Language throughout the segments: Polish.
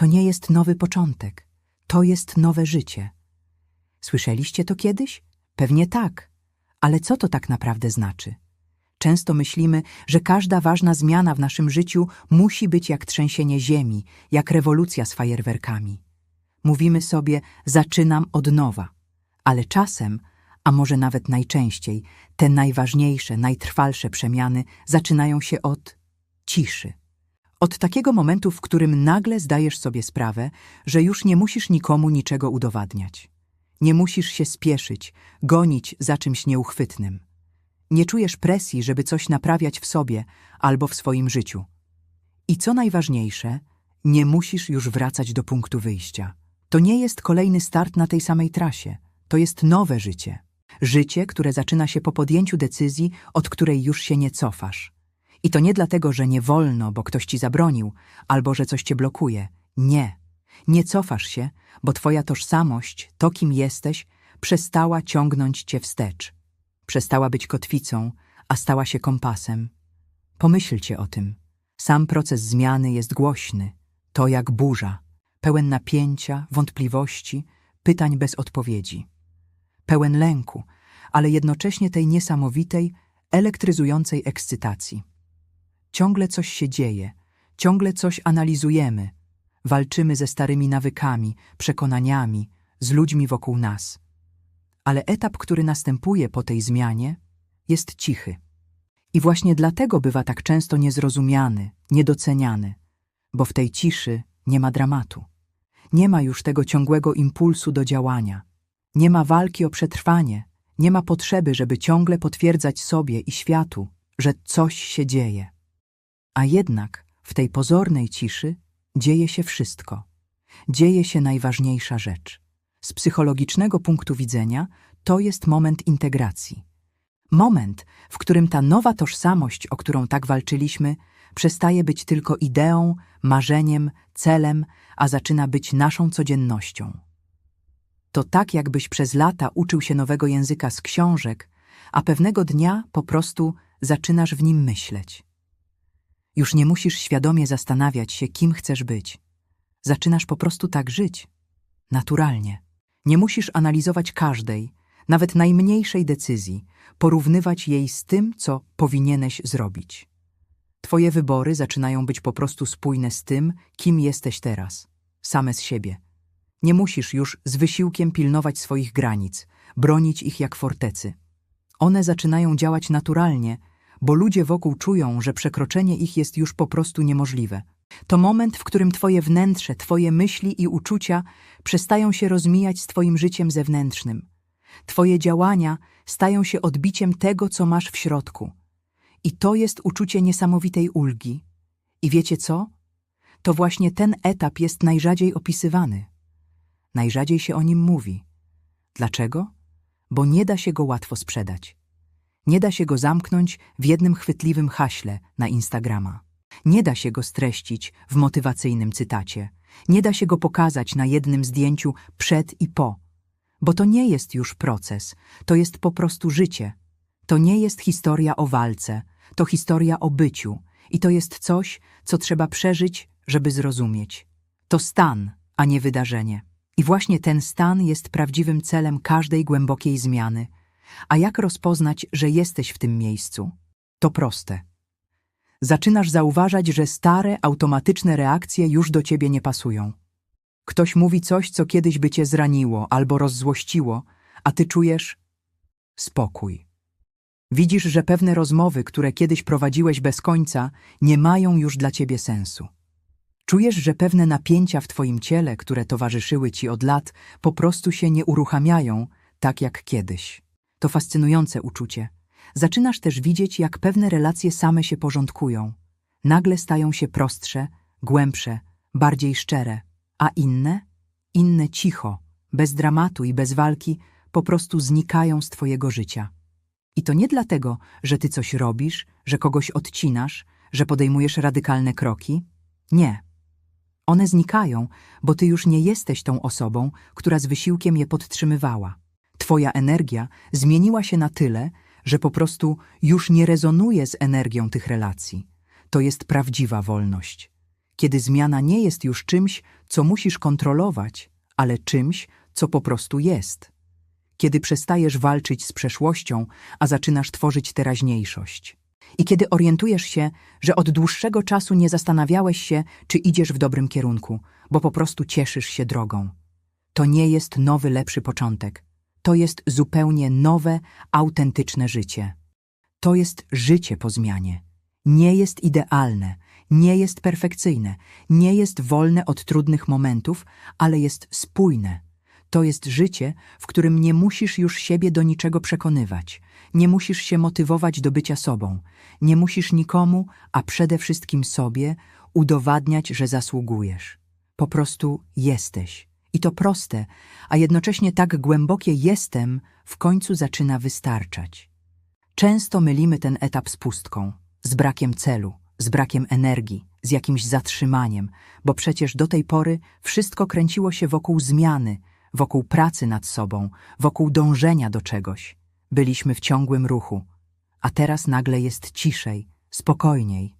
To nie jest nowy początek. To jest nowe życie. Słyszeliście to kiedyś? Pewnie tak. Ale co to tak naprawdę znaczy? Często myślimy, że każda ważna zmiana w naszym życiu musi być jak trzęsienie ziemi, jak rewolucja z fajerwerkami. Mówimy sobie, zaczynam od nowa. Ale czasem, a może nawet najczęściej, te najważniejsze, najtrwalsze przemiany zaczynają się od ciszy. Od takiego momentu, w którym nagle zdajesz sobie sprawę, że już nie musisz nikomu niczego udowadniać. Nie musisz się spieszyć, gonić za czymś nieuchwytnym. Nie czujesz presji, żeby coś naprawiać w sobie albo w swoim życiu. I co najważniejsze, nie musisz już wracać do punktu wyjścia. To nie jest kolejny start na tej samej trasie. To jest nowe życie. Życie, które zaczyna się po podjęciu decyzji, od której już się nie cofasz. I to nie dlatego, że nie wolno, bo ktoś ci zabronił, albo że coś cię blokuje. Nie. Nie cofasz się, bo twoja tożsamość, to kim jesteś, przestała ciągnąć cię wstecz. Przestała być kotwicą, a stała się kompasem. Pomyślcie o tym. Sam proces zmiany jest głośny. To jak burza, pełen napięcia, wątpliwości, pytań bez odpowiedzi. Pełen lęku, ale jednocześnie tej niesamowitej, elektryzującej ekscytacji. Ciągle coś się dzieje, ciągle coś analizujemy, walczymy ze starymi nawykami, przekonaniami, z ludźmi wokół nas. Ale etap, który następuje po tej zmianie, jest cichy. I właśnie dlatego bywa tak często niezrozumiany, niedoceniany, bo w tej ciszy nie ma dramatu. Nie ma już tego ciągłego impulsu do działania. Nie ma walki o przetrwanie, nie ma potrzeby, żeby ciągle potwierdzać sobie i światu, że coś się dzieje. A jednak w tej pozornej ciszy dzieje się wszystko. Dzieje się najważniejsza rzecz. Z psychologicznego punktu widzenia to jest moment integracji. Moment, w którym ta nowa tożsamość, o którą tak walczyliśmy, przestaje być tylko ideą, marzeniem, celem, a zaczyna być naszą codziennością. To tak, jakbyś przez lata uczył się nowego języka z książek, a pewnego dnia po prostu zaczynasz w nim myśleć. Już nie musisz świadomie zastanawiać się, kim chcesz być. Zaczynasz po prostu tak żyć. Naturalnie. Nie musisz analizować każdej, nawet najmniejszej decyzji, porównywać jej z tym, co powinieneś zrobić. Twoje wybory zaczynają być po prostu spójne z tym, kim jesteś teraz, same z siebie. Nie musisz już z wysiłkiem pilnować swoich granic, bronić ich jak fortecy. One zaczynają działać naturalnie, bo ludzie wokół czują, że przekroczenie ich jest już po prostu niemożliwe. To moment, w którym twoje wnętrze, twoje myśli i uczucia przestają się rozmijać z twoim życiem zewnętrznym. Twoje działania stają się odbiciem tego, co masz w środku. I to jest uczucie niesamowitej ulgi. I wiecie co? To właśnie ten etap jest najrzadziej opisywany. Najrzadziej się o nim mówi. Dlaczego? Bo nie da się go łatwo sprzedać. Nie da się go zamknąć w jednym chwytliwym haśle na Instagrama. Nie da się go streścić w motywacyjnym cytacie. Nie da się go pokazać na jednym zdjęciu przed i po. Bo to nie jest już proces, to jest po prostu życie. To nie jest historia o walce, to historia o byciu. I to jest coś, co trzeba przeżyć, żeby zrozumieć. To stan, a nie wydarzenie. I właśnie ten stan jest prawdziwym celem każdej głębokiej zmiany – a jak rozpoznać, że jesteś w tym miejscu? To proste. Zaczynasz zauważać, że stare, automatyczne reakcje już do ciebie nie pasują. Ktoś mówi coś, co kiedyś by cię zraniło albo rozzłościło, a ty czujesz spokój. Widzisz, że pewne rozmowy, które kiedyś prowadziłeś bez końca, nie mają już dla ciebie sensu. Czujesz, że pewne napięcia w twoim ciele, które towarzyszyły ci od lat, po prostu się nie uruchamiają tak jak kiedyś. To fascynujące uczucie. Zaczynasz też widzieć, jak pewne relacje same się porządkują. Nagle stają się prostsze, głębsze, bardziej szczere, a inne? Inne cicho, bez dramatu i bez walki, po prostu znikają z twojego życia. I to nie dlatego, że ty coś robisz, że kogoś odcinasz, że podejmujesz radykalne kroki. Nie. One znikają, bo ty już nie jesteś tą osobą, która z wysiłkiem je podtrzymywała. Twoja energia zmieniła się na tyle, że po prostu już nie rezonuje z energią tych relacji. To jest prawdziwa wolność. kiedy zmiana nie jest już czymś, co musisz kontrolować, ale czymś, co po prostu jest. Kiedy przestajesz walczyć z przeszłością, a zaczynasz tworzyć teraźniejszość. I kiedy orientujesz się, że od dłuższego czasu nie zastanawiałeś się, czy idziesz w dobrym kierunku, bo po prostu cieszysz się drogą. To nie jest nowy, lepszy początek. To jest zupełnie nowe, autentyczne życie. To jest życie po zmianie. Nie jest idealne, nie jest perfekcyjne, nie jest wolne od trudnych momentów, ale jest spójne. To jest życie, w którym nie musisz już siebie do niczego przekonywać, nie musisz się motywować do bycia sobą, nie musisz nikomu, a przede wszystkim sobie, udowadniać, że zasługujesz. Po prostu jesteś. I to proste, a jednocześnie tak głębokie jestem w końcu zaczyna wystarczać. Często mylimy ten etap z pustką, z brakiem celu, z brakiem energii, z jakimś zatrzymaniem, bo przecież do tej pory wszystko kręciło się wokół zmiany, wokół pracy nad sobą, wokół dążenia do czegoś. Byliśmy w ciągłym ruchu, a teraz nagle jest ciszej, spokojniej.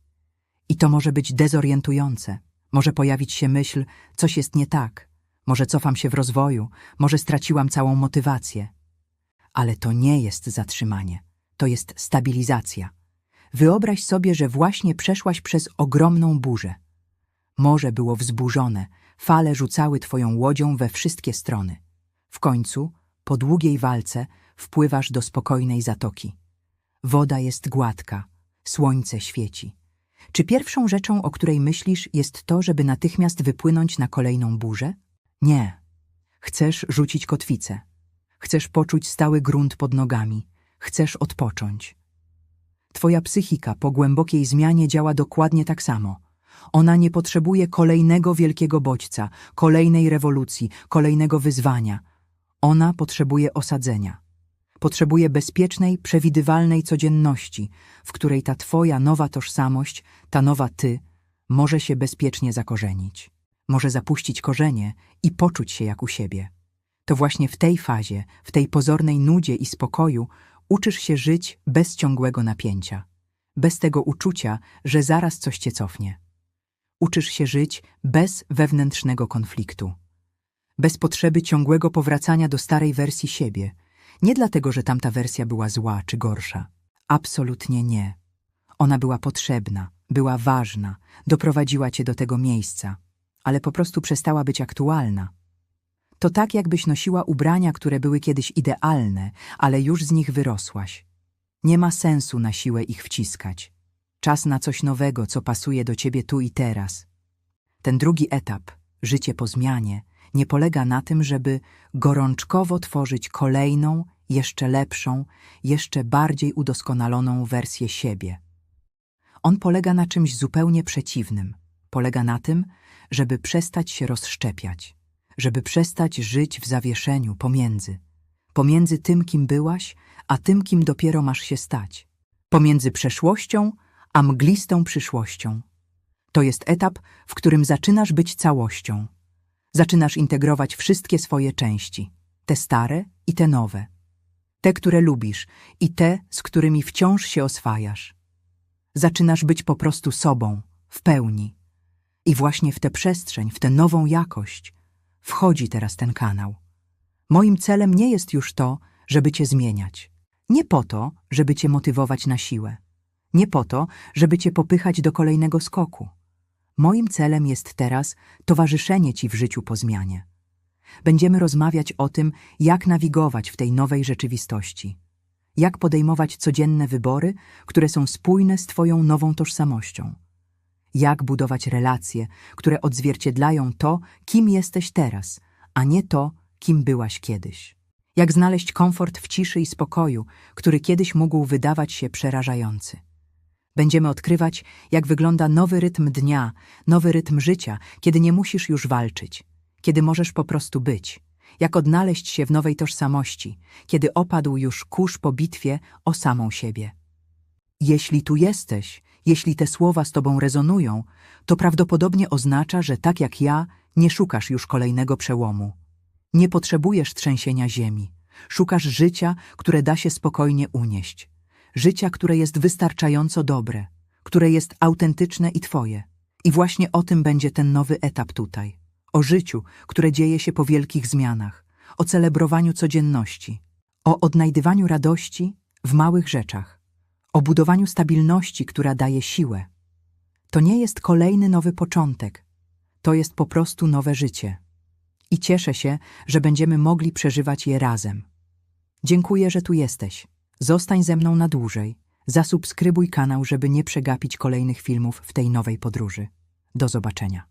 I to może być dezorientujące. Może pojawić się myśl, coś jest nie tak, może cofam się w rozwoju, może straciłam całą motywację. Ale to nie jest zatrzymanie, to jest stabilizacja. Wyobraź sobie, że właśnie przeszłaś przez ogromną burzę. Morze było wzburzone, fale rzucały twoją łodzią we wszystkie strony. W końcu, po długiej walce, wpływasz do spokojnej zatoki. Woda jest gładka, słońce świeci. Czy pierwszą rzeczą, o której myślisz, jest to, żeby natychmiast wypłynąć na kolejną burzę? Nie. Chcesz rzucić kotwicę. Chcesz poczuć stały grunt pod nogami. Chcesz odpocząć. Twoja psychika po głębokiej zmianie działa dokładnie tak samo. Ona nie potrzebuje kolejnego wielkiego bodźca, kolejnej rewolucji, kolejnego wyzwania. Ona potrzebuje osadzenia. Potrzebuje bezpiecznej, przewidywalnej codzienności, w której ta twoja nowa tożsamość, ta nowa ty, może się bezpiecznie zakorzenić. Może zapuścić korzenie i poczuć się jak u siebie. To właśnie w tej fazie, w tej pozornej nudzie i spokoju uczysz się żyć bez ciągłego napięcia, bez tego uczucia, że zaraz coś cię cofnie. Uczysz się żyć bez wewnętrznego konfliktu, bez potrzeby ciągłego powracania do starej wersji siebie, nie dlatego, że tamta wersja była zła czy gorsza. Absolutnie nie. Ona była potrzebna, była ważna, doprowadziła cię do tego miejsca, ale po prostu przestała być aktualna. To tak, jakbyś nosiła ubrania, które były kiedyś idealne, ale już z nich wyrosłaś. Nie ma sensu na siłę ich wciskać. Czas na coś nowego, co pasuje do ciebie tu i teraz. Ten drugi etap, życie po zmianie, nie polega na tym, żeby gorączkowo tworzyć kolejną, jeszcze lepszą, jeszcze bardziej udoskonaloną wersję siebie. On polega na czymś zupełnie przeciwnym. Polega na tym, żeby przestać się rozszczepiać, żeby przestać żyć w zawieszeniu pomiędzy, pomiędzy tym, kim byłaś, a tym, kim dopiero masz się stać, pomiędzy przeszłością, a mglistą przyszłością. To jest etap, w którym zaczynasz być całością. Zaczynasz integrować wszystkie swoje części, te stare i te nowe, te, które lubisz i te, z którymi wciąż się oswajasz. Zaczynasz być po prostu sobą, w pełni. I właśnie w tę przestrzeń, w tę nową jakość wchodzi teraz ten kanał. Moim celem nie jest już to, żeby cię zmieniać. Nie po to, żeby cię motywować na siłę. Nie po to, żeby cię popychać do kolejnego skoku. Moim celem jest teraz towarzyszenie ci w życiu po zmianie. Będziemy rozmawiać o tym, jak nawigować w tej nowej rzeczywistości. Jak podejmować codzienne wybory, które są spójne z twoją nową tożsamością jak budować relacje, które odzwierciedlają to, kim jesteś teraz, a nie to, kim byłaś kiedyś. Jak znaleźć komfort w ciszy i spokoju, który kiedyś mógł wydawać się przerażający. Będziemy odkrywać, jak wygląda nowy rytm dnia, nowy rytm życia, kiedy nie musisz już walczyć, kiedy możesz po prostu być, jak odnaleźć się w nowej tożsamości, kiedy opadł już kurz po bitwie o samą siebie. Jeśli tu jesteś, jeśli te słowa z tobą rezonują, to prawdopodobnie oznacza, że tak jak ja, nie szukasz już kolejnego przełomu. Nie potrzebujesz trzęsienia ziemi. Szukasz życia, które da się spokojnie unieść. Życia, które jest wystarczająco dobre, które jest autentyczne i twoje. I właśnie o tym będzie ten nowy etap tutaj. O życiu, które dzieje się po wielkich zmianach, o celebrowaniu codzienności, o odnajdywaniu radości w małych rzeczach, o budowaniu stabilności, która daje siłę. To nie jest kolejny nowy początek, to jest po prostu nowe życie. I cieszę się, że będziemy mogli przeżywać je razem. Dziękuję, że tu jesteś. Zostań ze mną na dłużej. Zasubskrybuj kanał, żeby nie przegapić kolejnych filmów w tej nowej podróży. Do zobaczenia.